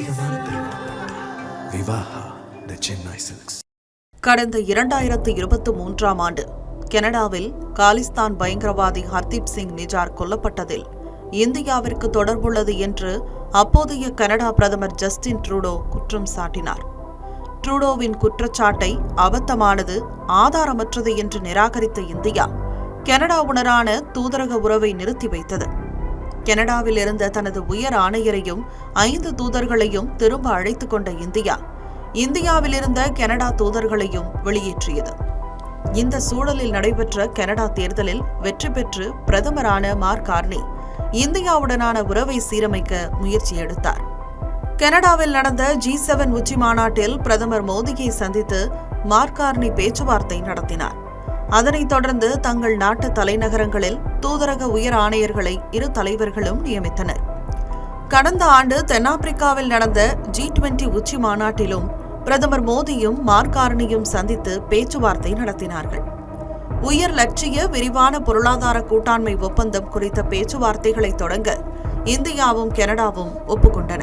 அதிகமான விவாஹா த சென்னை சில்க்ஸ் கடந்த இரண்டாயிரத்து இருபத்தி மூன்றாம் ஆண்டு கனடாவில் காலிஸ்தான் பயங்கரவாதி ஹர்தீப் சிங் நிஜார் கொல்லப்பட்டதில் இந்தியாவிற்கு தொடர்புள்ளது என்று அப்போதைய கனடா பிரதமர் ஜஸ்டின் ட்ரூடோ குற்றம் சாட்டினார். ட்ரூடோவின் குற்றச்சாட்டை அபத்தமானது ஆதாரமற்றது என்று நிராகரித்த இந்தியா கனடாவுடனான தூதரக உறவை நிறுத்தி வைத்தது. கனடாவில் இருந்த தனது உயர் ஆணையரையும் ஐந்து தூதர்களையும் திரும்ப அழைத்துக் கொண்ட இந்தியா இந்தியாவில் இருந்த கனடா தூதர்களையும் வெளியேற்றியது. இந்த சூழலில் நடைபெற்ற கனடா தேர்தலில் வெற்றி பெற்று பிரதமரான மார்க் கார்னி இந்தியாவுடனான உறவை சீரமைக்க முயற்சி எடுத்தார். கனடாவில் நடந்த ஜி செவன் உச்சி மாநாட்டில் பிரதமர் மோடியை சந்தித்து மார்கார்னி பேச்சுவார்த்தை நடத்தினார். அதனைத் தொடர்ந்து தங்கள் நாட்டு தலைநகரங்களில் தூதரக உயர் ஆணையர்களை இரு தலைவர்களும் நியமித்தனர். கடந்த ஆண்டு தென்னாப்பிரிக்காவில் நடந்த ஜி டுவெண்டி உச்சி மாநாட்டிலும் பிரதமர் மோடியும் மார்காரணியும் சந்தித்து பேச்சுவார்த்தை நடத்தினார்கள். உயர் லட்சிய விரிவான பொருளாதார கூட்டாண்மை ஒப்பந்தம் குறித்த பேச்சுவார்த்தைகளை தொடங்க இந்தியாவும் கனடாவும் ஒப்புக்கொண்டன.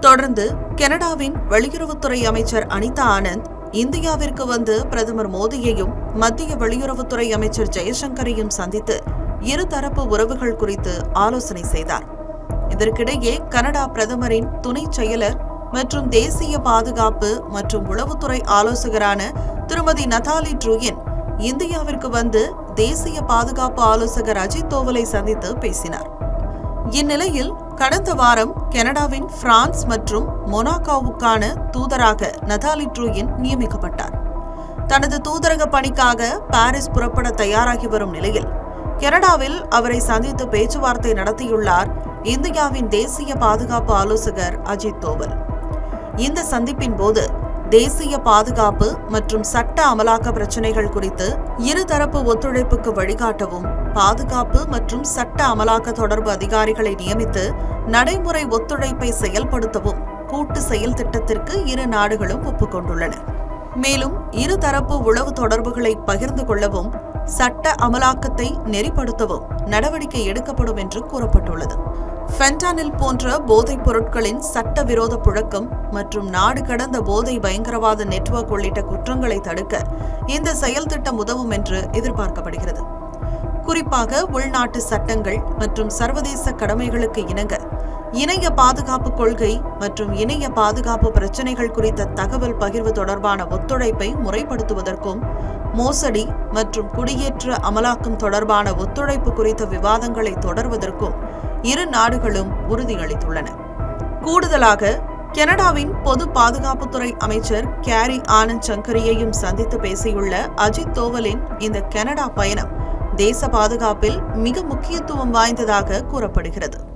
தொடர்ந்து கனடாவின் வெளியுறவுத்துறை அமைச்சர் அனிதா ஆனந்த் இந்தியாவிற்கு வந்து பிரதமர் மோடியையும் மத்திய வெளியுறவுத்துறை அமைச்சர் ஜெயசங்கரையும் சந்தித்து இருதரப்பு உறவுகள் குறித்து ஆலோசனை செய்தார். இதற்கிடையே கனடா பிரதமரின் துணை செயலர் மற்றும் தேசிய பாதுகாப்பு மற்றும் உளவுத்துறை ஆலோசகரான திருமதி நதாலி ட்ரூயின் இந்தியாவிற்கு வந்து தேசிய பாதுகாப்பு ஆலோசகர் அஜித் தோவலை சந்தித்து பேசினார். இந்நிலையில் கடந்த வாரம் கனடாவின் பிரான்ஸ் மற்றும் மொனாக்காவுக்கான தூதராக நதாலி ட்ரூயின் நியமிக்கப்பட்டார். தனது தூதரக பணிக்காக பாரிஸ் புறப்பட தயாராகி வரும் நிலையில் கனடாவில் அவரை சந்தித்து பேச்சுவார்த்தை நடத்தியுள்ளார் இந்தியாவின் தேசிய பாதுகாப்பு ஆலோசகர் அஜித் தோவல். இந்த சந்திப்பின் போது தேசிய பாதுகாப்பு மற்றும் சட்ட அமலாக்க பிரச்சினைகள் குறித்து இருதரப்பு ஒத்துழைப்புக்கு வழிகாட்டவும் பாதுகாப்பு மற்றும் சட்ட அமலாக்க தொடர்பு அதிகாரிகளை நியமித்து நடைமுறை ஒத்துழைப்பை செயல்படுத்தவும் கூட்டு செயல் திட்டத்திற்கு இரு நாடுகளும் ஒப்புக்கொண்டுள்ளன. மேலும் இருதரப்பு உளவு தொடர்புகளை பகிர்ந்து கொள்ளவும் சட்ட அமலாக்கத்தை நெறிப்படுத்தவும் நடவடிக்கை எடுக்கப்படும் என்று கூறப்பட்டுள்ளது. ஃபென்டானில் போன்ற போதைப் பொருட்களின் சட்டவிரோத புழக்கம் மற்றும் நாடு கடந்த போதை பயங்கரவாத நெட்வொர்க் உள்ளிட்ட குற்றங்களை தடுக்க இந்த செயல் திட்டம் உதவும் என்று எதிர்பார்க்கப்படுகிறது. குறிப்பாக உள்நாட்டு சட்டங்கள் மற்றும் சர்வதேச கடமைகளுக்கு இணங்க இணைய பாதுகாப்பு கொள்கை மற்றும் இணைய பாதுகாப்பு பிரச்சினைகள் குறித்த தகவல் பகிர்வு தொடர்பான ஒத்துழைப்பை முறைப்படுத்துவதற்கும் மோசடி மற்றும் குடியேற்ற அமலாக்கம் தொடர்பான ஒத்துழைப்பு குறித்த விவாதங்களை தொடர்வதற்கும் இரு நாடுகளும் உறுதியளித்துள்ளன. கூடுதலாக கனடாவின் பொது பாதுகாப்புத்துறை அமைச்சர் கேரி ஆனந்த் சங்கரியையும் சந்தித்து பேசியுள்ள அஜித் தோவலின் இந்த கனடா பயணம் தேச பாதுகாப்பில் மிக முக்கியத்துவம் வாய்ந்ததாக கூறப்படுகிறது.